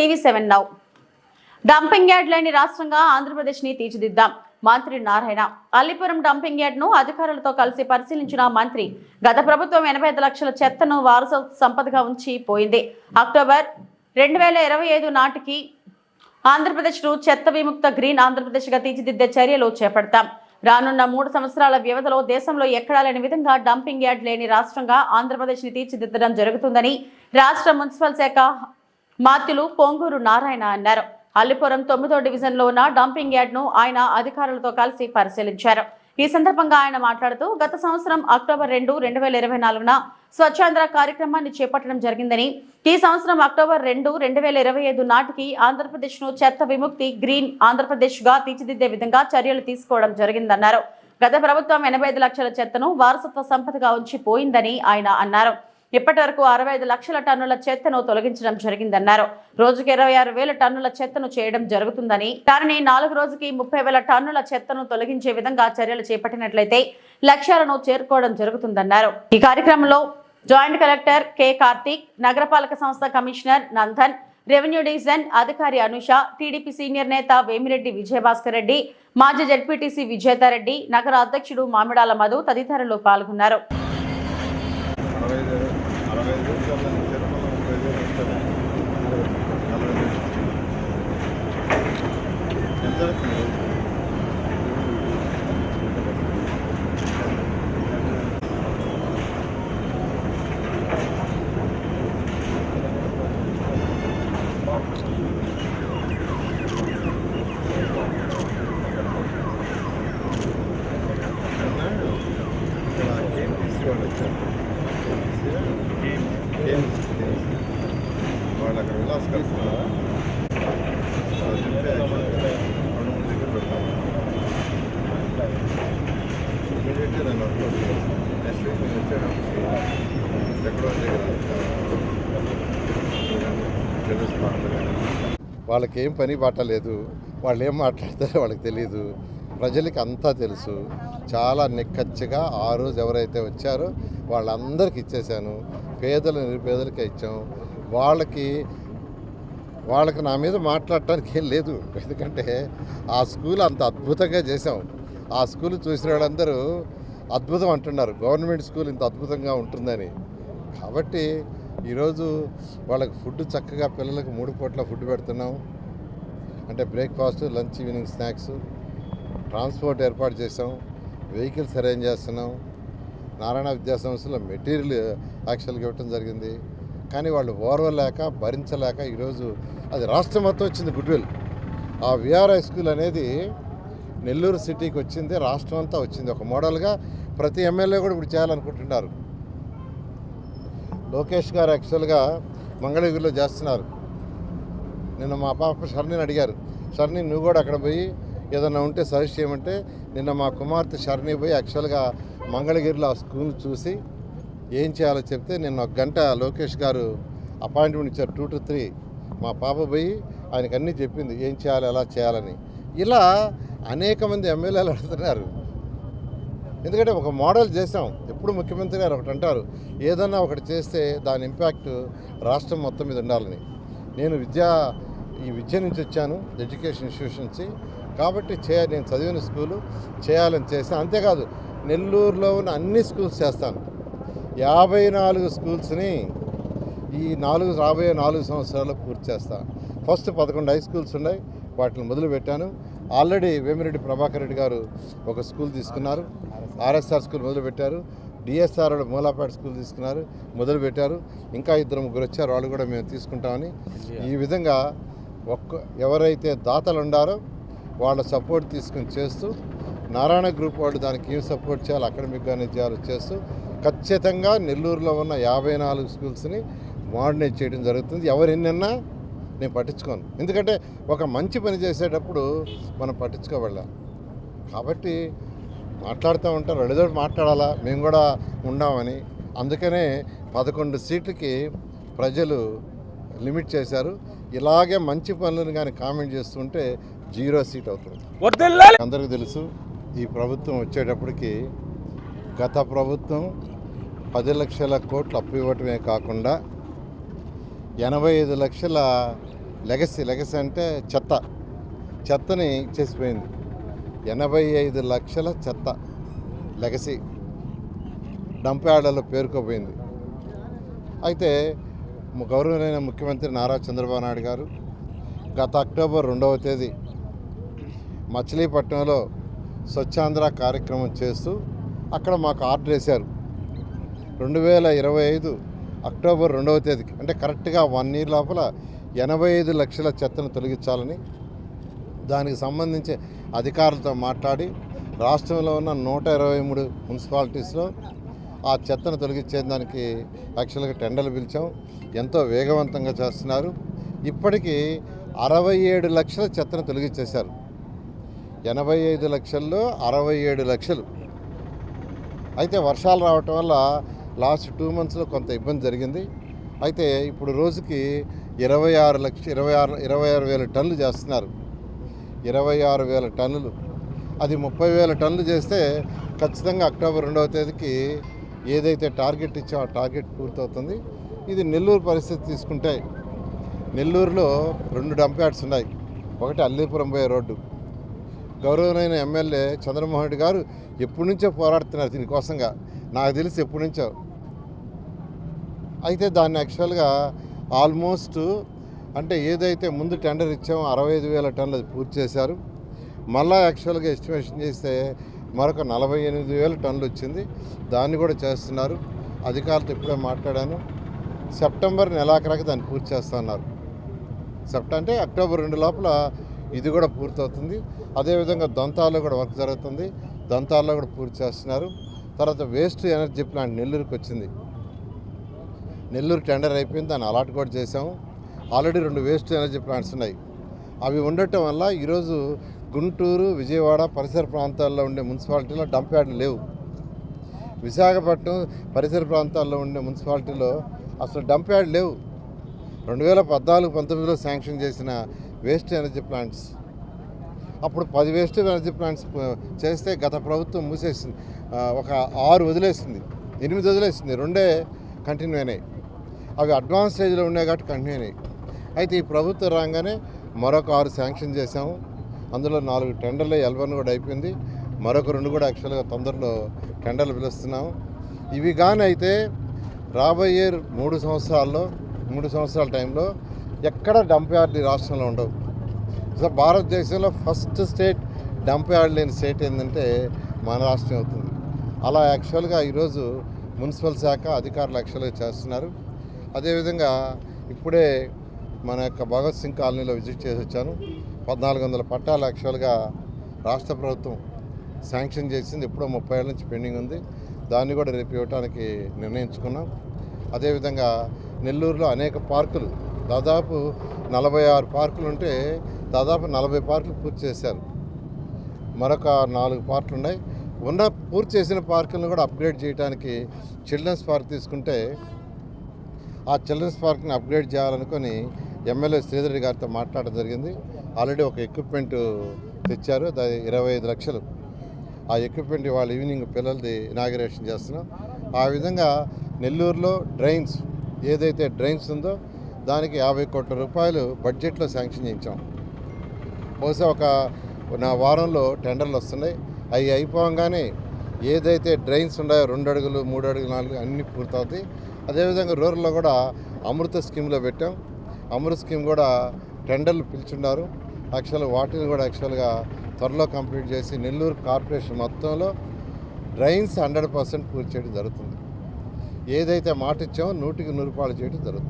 TV seven now. Dumping yard లేని రాష్ట్రంగా ఆంధ్రప్రదేశ్ని తీర్చిదిద్దాం. మంత్రి నారాయణ. అల్లిపురం డంపింగ్ యార్డ్ను అధికారులతో కలిసి పరిశీలించిన మంత్రి గత ప్రభుత్వం ఎనభై ఐదు లక్షల చెత్తను వారసత్వ సంపదగా ఉంచి పోయింది. అక్టోబర్ రెండు వేల ఇరవై ఐదు నాటికి ఆంధ్రప్రదేశ్ను చెత్త విముక్త గ్రీన్ ఆంధ్రప్రదేశ్గా తీర్చిదిద్దే చర్యలు చేపడతాం. రానున్న మూడు సంవత్సరాల వ్యవధిలో దేశంలో ఎక్కడా లేని విధంగా డంపింగ్ యార్డ్ లేని రాష్ట్రంగా ఆంధ్రప్రదేశ్ని తీర్చిదిద్దడం జరుగుతుందని రాష్ట్ర మున్సిపల్ శాఖ మాత్యులు పొంగూరు నారాయణ అన్నారు. అల్లిపురం తొమ్మిదో డివిజన్లో ఉన్న డంపింగ్ యార్డ్ను ఆయన అధికారులతో కలిసి పరిశీలించారు. ఈ సందర్భంగా ఆయన మాట్లాడుతూ గత సంవత్సరం అక్టోబర్ రెండు రెండు వేల ఇరవై నాలుగున స్వచ్ఛాంధ్ర కార్యక్రమాన్ని చేపట్టడం జరిగిందని ఈ సంవత్సరం అక్టోబర్ రెండు రెండు వేల ఇరవై ఐదు నాటికి ఆంధ్రప్రదేశ్ను చెత్త విముక్తి గ్రీన్ ఆంధ్రప్రదేశ్గా తీర్చిదిద్దే విధంగా చర్యలు తీసుకోవడం జరిగిందన్నారు. గత ప్రభుత్వం ఎనభై ఐదు లక్షల చెత్తను వారసత్వ సంపదగా ఉంచి పోయిందని ఆయన అన్నారు. ఇప్పటి వరకు అరవై ఐదు లక్షల టన్నుల చెత్తను తొలగించడం జరిగిందన్నారు. రోజుకి ఇరవై ఆరు వేల టన్నుల చెత్తను చేయడం జరుగుతుందని దానిని నాలుగు రోజుకి ముప్పై వేల టన్నుల చెత్తను తొలగించే విధంగా చర్యలు చేపట్టినట్లయితే లక్ష్యాలను చేరుకోవడం జరుగుతుందన్నారు. ఈ కార్యక్రమంలో జాయింట్ కలెక్టర్ కె కార్తీక్ నగరపాలక సంస్థ కమిషనర్ నందన్ రెవెన్యూ డివిజన్ అధికారి అనుష టీడీపీ సీనియర్ నేత వేమిరెడ్డి విజయభాస్కర్ రెడ్డి మాజీ జడ్పీటీసీ విజేతారెడ్డి నగర అధ్యక్షుడు మామిడాల మధు తదితరులు పాల్గొన్నారు అరవై ఐదు అరవై ఐదు నిమిషాల తిరుమల ముప్పై వేలు వస్తుంది నలభై నిమిషాలు ఎంత జరుగుతుంది ఇక్కడ కేఎంటీసీ వాళ్ళు వచ్చారు కేఎంటీసీ వాళ్ళు అక్కడ విలాస్ కలుస్తున్నారా చెప్తే రెండు మూడు దగ్గర పెడతాను ఇమీడియట్గా నేను నెక్స్ట్ వీక్ నేను వచ్చేటప్పుడు ఎక్కడో దగ్గర వాళ్ళకి ఏం పని పట్టలేదు వాళ్ళు ఏం మాట్లాడతారో వాళ్ళకి తెలియదు ప్రజలకి అంతా తెలుసు. చాలా నిక్కచ్చిగా ఆ రోజు ఎవరైతే వచ్చారో వాళ్ళందరికీ ఇచ్చేసాను పేదలు నిరుపేదలకే ఇచ్చాం. వాళ్ళకి వాళ్ళకి నా మీద మాట్లాడటానికి ఏం లేదు. ఎందుకంటే ఆ స్కూల్ అంత అద్భుతంగా చేసాం ఆ స్కూల్ చూసిన వాళ్ళందరూ అద్భుతం అంటున్నారు. గవర్నమెంట్ స్కూల్ ఇంత అద్భుతంగా ఉంటుందని. కాబట్టి ఈరోజు వాళ్ళకి ఫుడ్ చక్కగా పిల్లలకు మూడు పూట్ల ఫుడ్ పెడుతున్నాం. అంటే breakfast lunch evening snacks. Transport ఏర్పాటు చేసాం వెహికల్స్ అరేంజ్ చేస్తున్నాం. నారాయణ విద్యా సంస్థలో మెటీరియల్ యాక్చువల్గా ఇవ్వటం జరిగింది. కానీ వాళ్ళు ఓర్వలేక భరించలేక ఈరోజు అది రాష్ట్రం మొత్తం వచ్చింది గుడ్విల్. ఆ విఆర్ఐ స్కూల్ అనేది నెల్లూరు సిటీకి వచ్చింది రాష్ట్రం అంతా వచ్చింది. ఒక మోడల్గా ప్రతి ఎమ్మెల్యే కూడా ఇప్పుడు చేయాలనుకుంటున్నారు. లోకేష్ గారు యాక్చువల్గా మంగళగిరిలో చేస్తున్నారు. నిన్న మా పాప షర్నిని అడిగారు. షర్ని నువ్వు కూడా అక్కడ పోయి ఏదన్నా ఉంటే సజెస్ట్ చేయమంటే నిన్న మా కుమార్తె షర్ణి పోయి యాక్చువల్గా మంగళగిరిలో ఆ స్కూల్ చూసి ఏం చేయాలో చెప్తే నిన్న ఒక గంట లోకేష్ గారు అపాయింట్మెంట్ ఇచ్చారు టూ టు త్రీ మా పాప పోయి ఆయనకు అన్నీ చెప్పింది ఏం చేయాలి ఎలా చేయాలని. ఇలా అనేక మంది ఎమ్మెల్యేలు అడుగుతున్నారు. ఎందుకంటే ఒక మోడల్ చేసాం ఎప్పుడు ముఖ్యమంత్రి గారు ఒకటి అంటారు ఏదన్నా ఒకటి చేస్తే దాని ఇంపాక్ట్ రాష్ట్రం మొత్తం మీద ఉండాలని. నేను విద్యా ఈ విద్య నుంచి వచ్చాను ఎడ్యుకేషన్ ఇన్స్టిట్యూషన్ నుంచి కాబట్టి చేయాలి నేను చదివిన స్కూలు చేయాలని చేశాను అంతేకాదు నెల్లూరులో ఉన్న అన్ని స్కూల్స్ చేస్తాను. యాభై నాలుగు స్కూల్స్ని ఈ నాలుగు రాబోయే నాలుగు సంవత్సరాల్లో పూర్తి చేస్తాను ఫస్ట్ పదకొండు హై స్కూల్స్ ఉన్నాయి వాటిని మొదలుపెట్టాను ఆల్రెడీ వేమిరెడ్డి ప్రభాకర్ రెడ్డి గారు ఒక స్కూల్ తీసుకున్నారు. ఆర్ఎస్ఆర్ స్కూల్ మొదలుపెట్టారు డిఎస్ఆర్ మూలాపేట స్కూల్ తీసుకున్నారు మొదలుపెట్టారు ఇంకా ఇద్దరు ముగ్గురు వచ్చారు వాళ్ళు కూడా మేము తీసుకుంటామని. ఈ విధంగా ఒక్క ఎవరైతే దాతలు ఉండారో వాళ్ళ సపోర్ట్ తీసుకుని చేస్తూ నారాయణ గ్రూప్ వాళ్ళు దానికి ఏం సపోర్ట్ చేయాలి అకాడమిక్ నిజాలు చేస్తూ ఖచ్చితంగా నెల్లూరులో ఉన్న యాభై నాలుగు స్కూల్స్ని మోడర్నైజ్ చేయడం జరుగుతుంది. ఎవరు ఎన్నన్నా నేను పట్టించుకోను. ఎందుకంటే ఒక మంచి పని చేసేటప్పుడు మనం పట్టించుకోవాల కాబట్టి మాట్లాడుతూ ఉంటారు ఏదో మాట్లాడాలా మేము కూడా ఉండామని. అందుకనే పదకొండు సీట్లకి ప్రజలు లిమిట్ చేశారు. ఇలాగే మంచి పనులను కానీ కామెంట్ చేస్తుంటే జీరో సీట్ అవుతుంది. అందరికీ తెలుసు ఈ ప్రభుత్వం వచ్చేటప్పటికి గత ప్రభుత్వం పది లక్షల కోట్లు అప్పు ఇవ్వటమే కాకుండా ఎనభై ఐదు లక్షల లెగసీ లెగసీ అంటే చెత్త చెత్తని ఇచ్చేసిపోయింది ఎనభై ఐదు లక్షల చెత్త లెగసీ డంప్ యార్డ్లలో పేరుకోపోయింది. అయితే గౌరవనీయ ముఖ్యమంత్రి నారా చంద్రబాబు నాయుడు గారు గత అక్టోబర్ రెండవ తేదీ మచిలీపట్నంలో స్వచ్ఛాంధ్ర కార్యక్రమం చేస్తూ అక్కడ మాకు ఆర్డర్ వేశారు. రెండు వేల ఇరవై ఐదు అక్టోబర్ రెండవ తేదీకి అంటే కరెక్ట్గా వన్ ఇయర్ లోపల ఎనభై ఐదు లక్షల చెత్తను తొలగించాలని దానికి సంబంధించి అధికారులతో మాట్లాడి రాష్ట్రంలో ఉన్న నూట ఇరవై మూడు మున్సిపాలిటీస్లో ఆ చెత్తను తొలగించేదానికి యాక్చువల్గా టెండర్లు పిలిచాం. ఎంతో వేగవంతంగా చేస్తున్నారు. ఇప్పటికీ అరవై ఏడు లక్షల చెత్తను తొలగించేశారు. ఎనభై ఐదు లక్షల్లో అరవై ఏడు లక్షలు. అయితే వర్షాలు రావటం వల్ల లాస్ట్ టూ మంత్స్లో కొంత ఇబ్బంది జరిగింది. అయితే ఇప్పుడు రోజుకి ఇరవై ఆరు లక్ష ఇరవై ఆరు ఇరవై ఆరు వేల టన్నులు చేస్తున్నారు. ఇరవై ఆరు వేల టన్నులు. అది ముప్పై వేల టన్నులు చేస్తే ఖచ్చితంగా అక్టోబర్ రెండవ తేదీకి ఏదైతే టార్గెట్ ఇచ్చో ఆ టార్గెట్ పూర్తవుతుంది. ఇది నెల్లూరు పరిస్థితి తీసుకుంటే నెల్లూరులో రెండు డంప్ యార్డ్స్ ఉన్నాయి. ఒకటి అల్లీపురం పోయే రోడ్డు గౌరవమైన ఎమ్మెల్యే చంద్రమోహన్ రెడ్డి గారు ఎప్పటి నుంచో పోరాడుతున్నారు దీనికోసంగా నాకు తెలిసి ఎప్పటి నుంచో. అయితే దాన్ని యాక్చువల్గా ఆల్మోస్ట్ అంటే ఏదైతే ముందు టెండర్ ఇచ్చామో అరవై ఐదు వేల టన్నులు అది పూర్తి చేశారు. మళ్ళా యాక్చువల్గా ఎస్టిమేషన్ చేస్తే మరొక నలభై ఎనిమిది వేల టన్నులు వచ్చింది. దాన్ని కూడా చేస్తున్నారు. అధికారులతో ఇప్పుడే మాట్లాడాను. సెప్టెంబర్ నెలాఖరాకి దాన్ని పూర్తి చేస్తున్నారు సెప్ట అంటే అక్టోబర్ రెండు లోపల ఇది కూడా పూర్తవుతుంది. అదేవిధంగా దంతాల్లో కూడా వర్క్ జరుగుతుంది. దంతాల్లో కూడా పూర్తి చేస్తున్నారు. తర్వాత వేస్ట్ ఎనర్జీ ప్లాంట్ నెల్లూరుకి వచ్చింది. నెల్లూరు టెండర్ అయిపోయింది. దాన్ని అలాట్ కూడా చేసాము ఆల్రెడీ రెండు వేస్ట్ ఎనర్జీ ప్లాంట్స్ ఉన్నాయి. అవి ఉండటం వల్ల ఈరోజు గుంటూరు విజయవాడ పరిసర ప్రాంతాల్లో ఉండే మున్సిపాలిటీలో డంప్ యార్డ్లు లేవు. విశాఖపట్నం పరిసర ప్రాంతాల్లో ఉండే మున్సిపాలిటీలో అసలు డంప్ యార్డ్ లేవు. రెండు వేల పద్నాలుగు పంతొమ్మిదిలో శాంక్షన్ చేసిన వేస్ట్ ఎనర్జీ ప్లాంట్స్. అప్పుడు పది వేస్ట్ ఎనర్జీ ప్లాంట్స్ చేస్తే గత ప్రభుత్వం మూసేసింది. ఒక ఆరు వదిలేసింది. ఎనిమిది వదిలేసింది. రెండే కంటిన్యూ అయినాయి. అవి అడ్వాన్స్ స్టేజ్లో ఉన్నాయి కాబట్టి కంటిన్యూ అయినాయి. అయితే ఈ ప్రభుత్వం రాగానే మరొక ఆరు శాంక్షన్ చేసాము అందులో నాలుగు టెండర్లు ఎల్వన్ కూడా అయిపోయింది. మరొక రెండు కూడా యాక్చువల్గా తొందరలో టెండర్లు పిలుస్తున్నాము. ఇవి కానీ అయితే రాబోయే మూడు సంవత్సరాల్లో మూడు సంవత్సరాల టైంలో ఎక్కడ డంప్ యార్డ్ ఈ రాష్ట్రంలో ఉండవు. సో భారతదేశంలో ఫస్ట్ స్టేట్ డంప్ యార్డ్ లేని స్టేట్ ఏంటంటే మన రాష్ట్రం అవుతుంది. అలా యాక్చువల్గా ఈరోజు మున్సిపల్ శాఖ అధికారులు యాక్చువల్గా చేస్తున్నారు. అదేవిధంగా ఇప్పుడే మన యొక్క భగత్ సింగ్ కాలనీలో విజిట్ చేసి వచ్చాను. పద్నాలుగు వందల పట్టాలు యాక్చువల్గా రాష్ట్ర ప్రభుత్వం శాంక్షన్ చేసింది. ఎప్పుడో ముప్పై ఏళ్ళ నుంచి పెండింగ్ ఉంది. దాన్ని కూడా రేపు ఇవ్వడానికి నిర్ణయించుకున్నాం. అదేవిధంగా నెల్లూరులో అనేక పార్కులు దాదాపు నలభై ఆరు పార్కులు ఉంటే దాదాపు నలభై పార్కులు పూర్తి చేశారు. మరొక నాలుగు పార్కులు ఉన్నాయి. ఉన్న పూర్తి చేసిన పార్కులను కూడా అప్గ్రేడ్ చేయడానికి చిల్డ్రన్స్ పార్క్ తీసుకుంటే ఆ చిల్డ్రన్స్ పార్క్ని అప్గ్రేడ్ చేయాలనుకొని ఎమ్మెల్యే శ్రీధర్ గారితో మాట్లాడడం జరిగింది. ఆల్రెడీ ఒక ఎక్విప్మెంట్ తెచ్చారు. దాని ఇరవై ఐదు లక్షలు. ఆ ఎక్విప్మెంట్ ఇవాళ ఈవినింగ్ పిల్లలది ఇనాగరేషన్ చేస్తున్నాం. ఆ విధంగా నెల్లూరులో డ్రైన్స్ ఏదైతే డ్రైన్స్ ఉందో దానికి యాభై కోట్ల రూపాయలు బడ్జెట్లో శాంక్షన్ చేయించాం. బహుశా ఒక నా వారంలో టెండర్లు వస్తున్నాయి. అవి అయిపోగానే ఏదైతే డ్రైన్స్ ఉన్నాయో రెండు అడుగులు మూడు అడుగులు నాలుగు అన్నీ పూర్తవుతాయి. అదేవిధంగా రూరల్లో కూడా అమృత స్కీమ్లో పెట్టాం. అమృత స్కీమ్ కూడా టెండర్లు పిలుచున్నారు. యాక్చువల్గా వాటిని కూడా యాక్చువల్గా త్వరలో కంప్లీట్ చేసి నెల్లూరు కార్పొరేషన్ మొత్తంలో డ్రైన్స్ హండ్రెడ్ పర్సెంట్ పూర్తి చేయడం జరుగుతుంది. ఏదైతే మాట ఇచ్చామో నూటికి నూరు పాలు చేయడం జరుగుతుంది.